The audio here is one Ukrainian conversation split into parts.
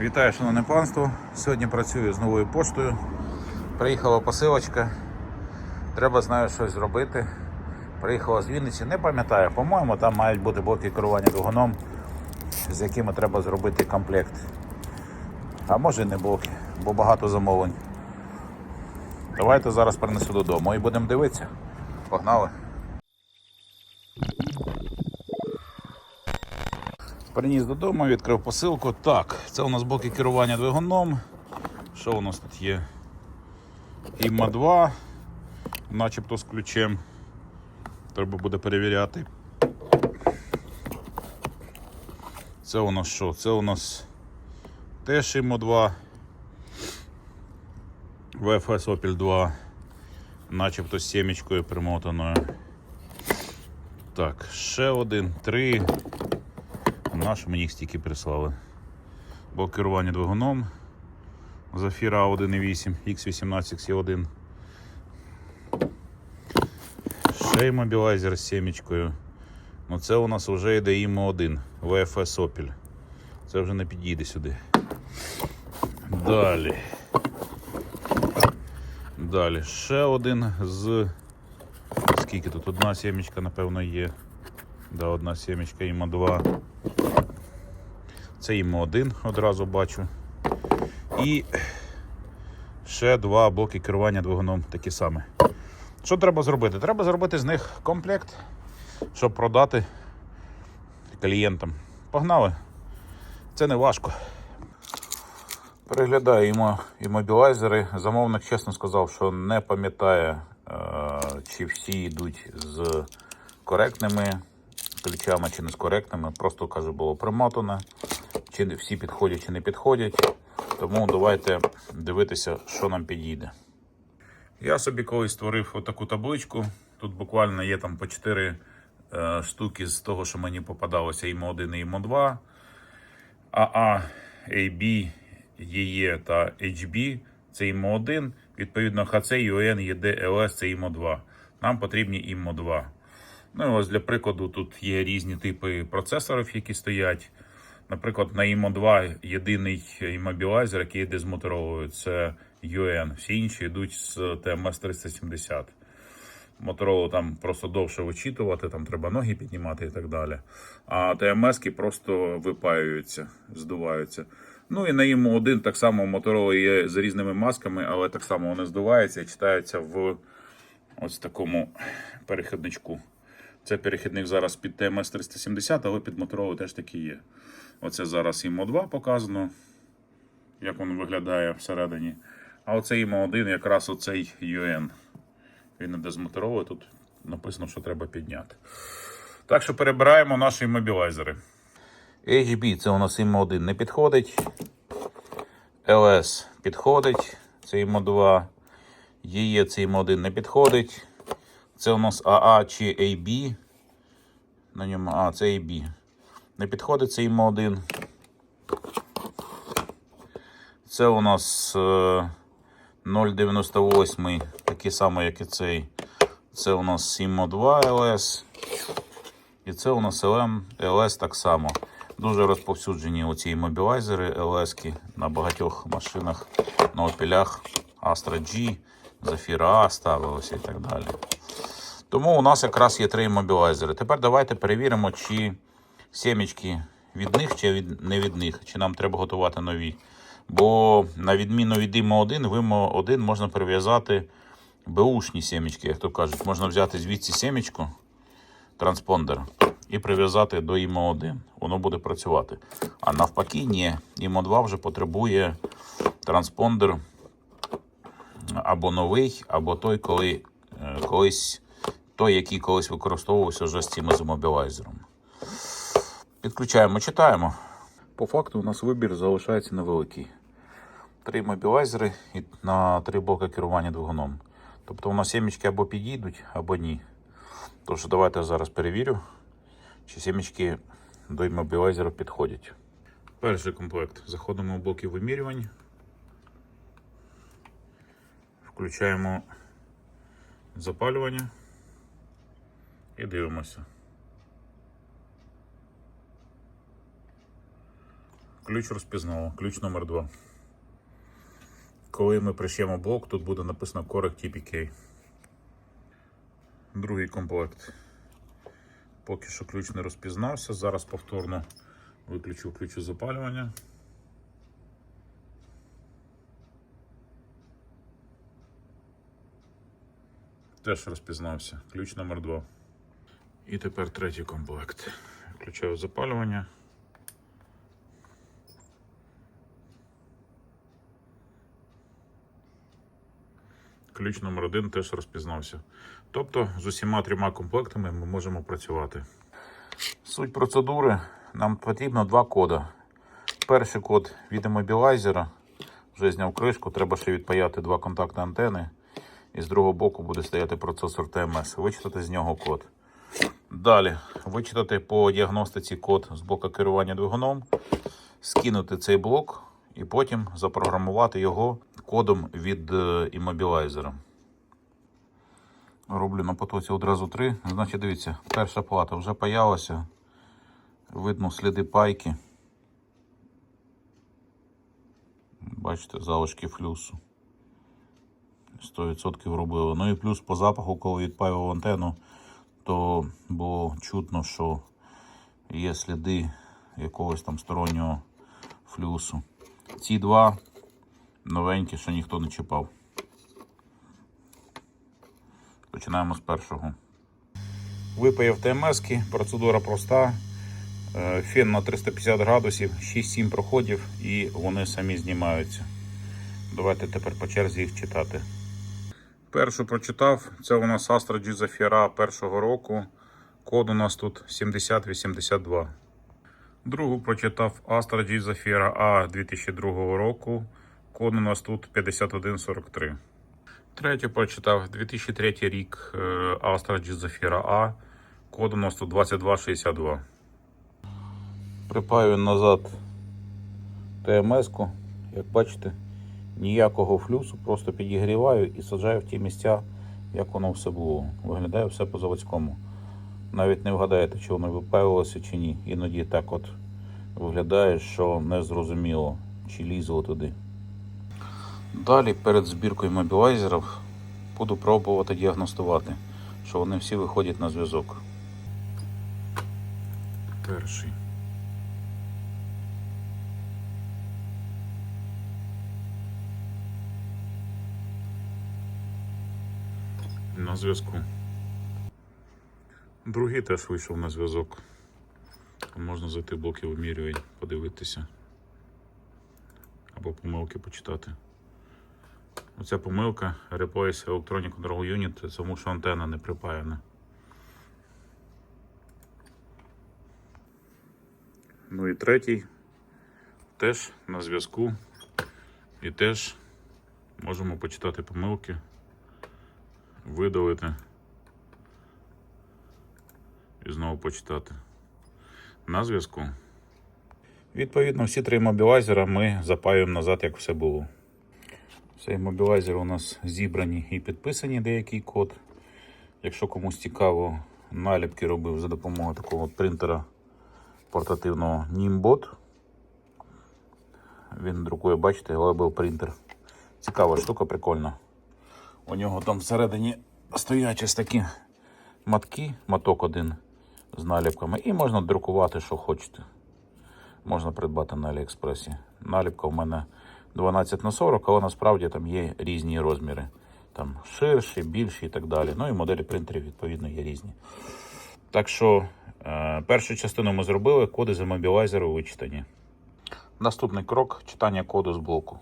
Вітаю, шановне панство. Сьогодні працюю з новою поштою. Приїхала посилочка. Треба знаю щось зробити. Приїхала з Вінниці, не пам'ятаю, по-моєму, там мають бути блоки керування двигуном, з якими треба зробити комплект. А може і не блоки, бо багато замовлень. Давайте зараз принесу додому і будемо дивитися. Погнали. Приніс додому, відкрив посилку. Так, це у нас блоки керування двигуном. Що у нас тут є? Іма 2, начебто з ключем. Треба буде перевіряти. Це у нас що? Це у нас теж Імо 2. VFS Opel 2. Начебто з сімечкою примотаною. Так, ще один, три. Наш мені їх стільки прислали. Блок керування двигуном. Зафіра 1.8, X18 C1. Ще мобілайзер з сімечкою. Ну це у нас вже йде імо 1 VFS Opel. Це вже не підійде сюди. Далі. Далі. Ще один з. Скільки тут? Одна сімечка, напевно, є. Да, одна сімечка, імо 2. Це імо 1 одразу бачу. І ще два блоки керування двигуном такі самі. Що треба зробити? Треба зробити з них комплект, щоб продати клієнтам. Погнали. Це не важко. Переглядаю імобілайзери. Замовник чесно сказав, що не пам'ятає, е, чи всі йдуть з коректними ключами, чи не з коректними. Просто каже, було примотане, чи всі підходять, чи не підходять. Тому давайте дивитися, що нам підійде. Я собі колись створив отаку табличку. Тут буквально є там по 4 е, штуки з того, що мені попадалося імо 1 і імо 2. АА, AB, ЄЕ та HB це імо 1. Відповідно, ХЦ, ЮН, ЄД, ЛС це імо 2. Нам потрібні імо 2. Ну і ось для прикладу, тут є різні типи процесорів, які стоять. Наприклад, на імо 2 єдиний імобілайзер, який Motorola, це UN. Всі інші йдуть з TMS 370. Motorola там просто довше вичитувати, там треба ноги піднімати і так далі. А ТМС просто випаюються, здуваються. Ну і на ІМО 1 так само Motorola є з різними масками, але так само вони здуваються і читаються в ось такому перехідничку. Це перехідник зараз під TMS 370, але під Motorola теж такий є. Оце зараз ІМО 2 показано, як він виглядає всередині. А оцей ІМО 1 якраз оцей UN. Він іде з Motorola, тут написано, що треба підняти. Так що перебираємо наші мобілайзери. HB це у нас ІМО 1 не підходить. LS підходить. Це ІМО 2. ЄЕ це ІМО 1 не підходить. Це у нас АА чи AB. На ньому, а, це AB. Не підходить це ІМО 1. Це у нас е, 0,98, такий самий, як і цей. Це у нас ІМО 2 LS. І це у нас LM LS так само. Дуже розповсюджені оці мобілайзери LS на багатьох машинах, на опілях Astra G, A ставилося і так далі. Тому у нас якраз є три мобілайзери. Тепер давайте перевіримо, чи сімечки від них, чи від, не від них, чи нам треба готувати нові. Бо на відміну від ІМО 1, в ІМО 1 можна перев'язати беушні сімечки, як то кажуть. Можна взяти звідси сімечку, транспондер, і прив'язати до ІМО 1. Воно буде працювати. А навпаки, ні. ІМО 2 вже потребує транспондер або новий, або той, коли е, колись той, який колись використовувався вже з цим ізомобілайзером. Підключаємо, читаємо. По факту у нас вибір залишається невеликий. Три мобілайзери і на три блоки керування двигуном. Тобто у нас сімечки або підійдуть, або ні. Тож давайте я зараз перевірю, чи сімечки до імобілайзера підходять. Перший комплект. Заходимо в блоки вимірювань. Включаємо запалювання і дивимося. ключ розпізнало, ключ номер 2 Коли ми приш'ємо блок, тут буде написано Correct TPK. Другий комплект. Поки що ключ не розпізнався. Зараз повторно виключу ключ запалювання. Теж розпізнався. Ключ номер 2 І тепер третій комплект. Включаю запалювання. Ключ номер один теж розпізнався. Тобто з усіма трьома комплектами ми можемо працювати. Суть процедури. Нам потрібно два кода. Перший код від іммобілайзера. Вже зняв кришку, треба ще відпаяти два контакти антени. І з другого боку буде стояти процесор ТМС. Вичитати з нього код. Далі вичитати по діагностиці код з блока керування двигуном, скинути цей блок і потім запрограмувати його кодом від е, іммобілайзера. Роблю на потоці одразу три. Значить, дивіться, перша плата вже паялася. Видно сліди пайки. Бачите, залишки флюсу. 100% робило. Ну і плюс по запаху, коли відпаював антенну, то було чутно, що є сліди якогось там стороннього флюсу. Ці два новенькі, що ніхто не чіпав. Починаємо з першого. Випаяв ТМСки, процедура проста. Е, Фен на 350 градусів, 6-7 проходів і вони самі знімаються. Давайте тепер по черзі їх читати. Першу прочитав. Це у нас Astra G Zafira першого року. Код у нас тут 7082. Другу прочитав Astra G Zafira A 2002 року. Код у нас тут 5143. Третю прочитав 2003 рік Astra G Zafira A. Код у нас тут 2262. Припаю назад ТМС-ку. Як бачите, ніякого флюсу, просто підігріваю і саджаю в ті місця, як воно все було. Виглядає все по заводському. Навіть не вгадаєте, чи воно випаювалося чи ні. Іноді так от виглядає, що не зрозуміло, чи лізло туди. Далі перед збіркою мобілайзерів буду пробувати діагностувати, що вони всі виходять на зв'язок. Перший. На зв'язку. Другий теж вийшов на зв'язок. Можна зайти в блоки вимірювань, подивитися. Або помилки почитати. Оця помилка Replace Electronic Control Unit, тому що антенна не припаяна. Ну і третій теж на зв'язку. І теж можемо почитати помилки, видалити і знову почитати. На зв'язку. Відповідно, всі три мобілайзера ми запаюємо назад, як все було. Цей мобілайзер у нас зібрані і підписані деякий код. Якщо комусь цікаво, наліпки робив за допомогою такого принтера портативного Nimbot. Він друкує, бачите, Label принтер. Цікава штука, прикольна. У нього там всередині стоять такі матки, маток один з наліпками, і можна друкувати, що хочете. Можна придбати на Аліекспресі. Наліпка у мене 12 на 40, але насправді там є різні розміри. Там ширші, більші і так далі. Ну і моделі принтерів, відповідно, є різні. Так що е, першу частину ми зробили, коди з мобілайзеру вичитані. Наступний крок читання коду з блоку.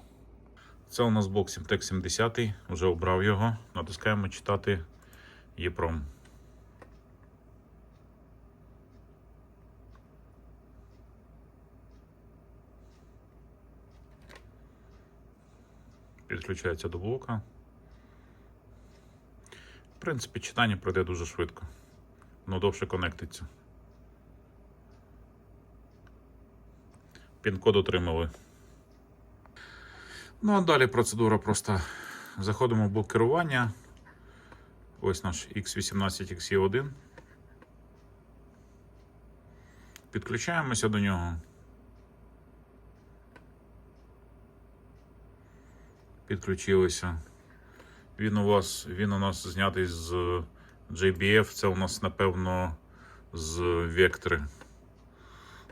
Це у нас блок Simtex 70, вже обрав його. Натискаємо читати EEPROM. Підключається до блока. В принципі, читання пройде дуже швидко. Воно довше конектиться. Пін-код отримали. Ну, а далі процедура просто заходимо в блокерування. Ось наш X18 XE1. Підключаємося до нього. Підключилися. Він у вас, він у нас знятий з JBF, це у нас, напевно, з Вектори.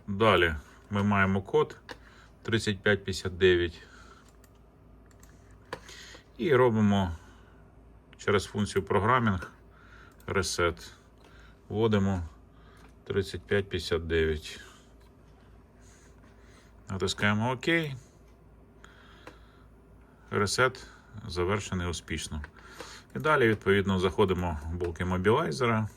Далі ми маємо код 3559 і робимо через функцію програмінг reset. Вводимо 3559. Натискаємо ОК. Ресет завершений успішно. І далі, відповідно, заходимо в блоки мобілайзера.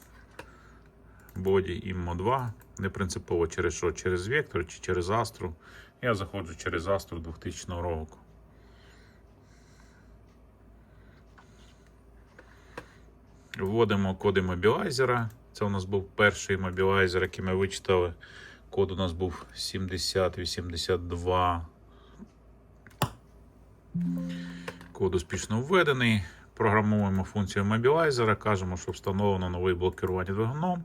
Body IMMO 2. Не принципово через що? Через Vector чи через Astro. Я заходжу через Astro 2000 року. Вводимо коди мобілайзера. Це у нас був перший мобілайзер, який ми вичитали. Код у нас був 7082. Код успішно введений. Програмуємо функцію мобілайзера, кажемо, що встановлено новий блок керування двигуном,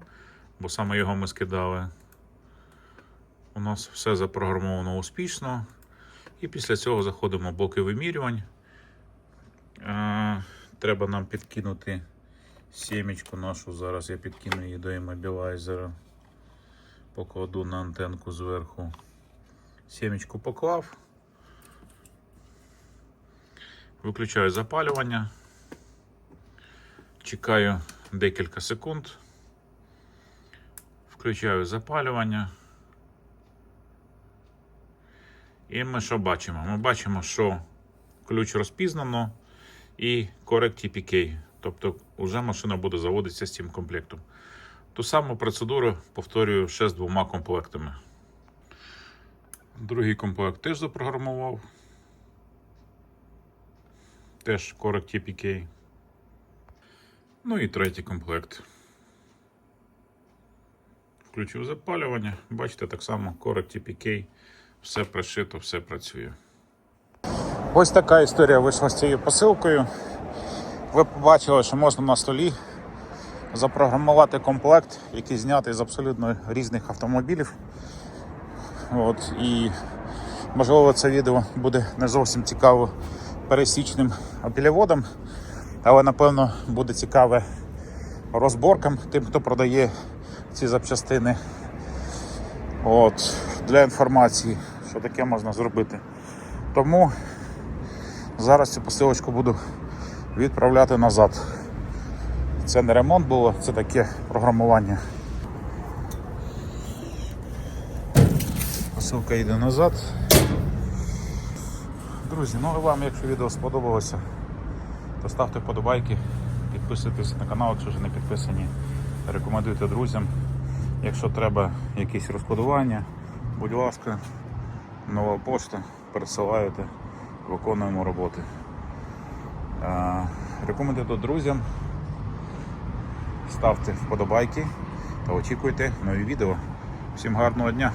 бо саме його ми скидали. У нас все запрограмовано успішно. І після цього заходимо в блоки вимірювань. Е, Треба нам підкинути сімечку нашу. Зараз я підкину її до іммобілайзера. Покладу на антенку зверху. Сімечку поклав. Виключаю запалювання. Чекаю декілька секунд. Включаю запалювання. І ми що бачимо? Ми бачимо, що ключ розпізнано і Correct TPK. Тобто вже машина буде заводитися з цим комплектом. Ту саму процедуру повторюю ще з двома комплектами. Другий комплект теж запрограмував. Теж Correct TPK. Ну і третій комплект. Включив запалювання. Бачите, так само Correct TPK. Все пришито, все працює. Ось така історія вийшла з цією посилкою. Ви побачили, що можна на столі запрограмувати комплект, який знятий з абсолютно різних автомобілів. От, і можливо це відео буде не зовсім цікаво пересічним апіліводам, але напевно буде цікаве розборкам, тим, хто продає ці запчастини. От, для інформації, що таке можна зробити. Тому зараз цю посилочку буду відправляти назад. Це не ремонт було, це таке програмування. Посилка йде назад. Друзі, ну і вам, якщо відео сподобалося, то ставте вподобайки, підписуйтесь на канал, якщо вже не підписані. Рекомендуйте друзям. Якщо треба якісь розкодування, будь ласка, нова пошта, пересилаєте, виконуємо роботи. Рекомендуйте друзям, ставте вподобайки та очікуйте нові відео. Всім гарного дня!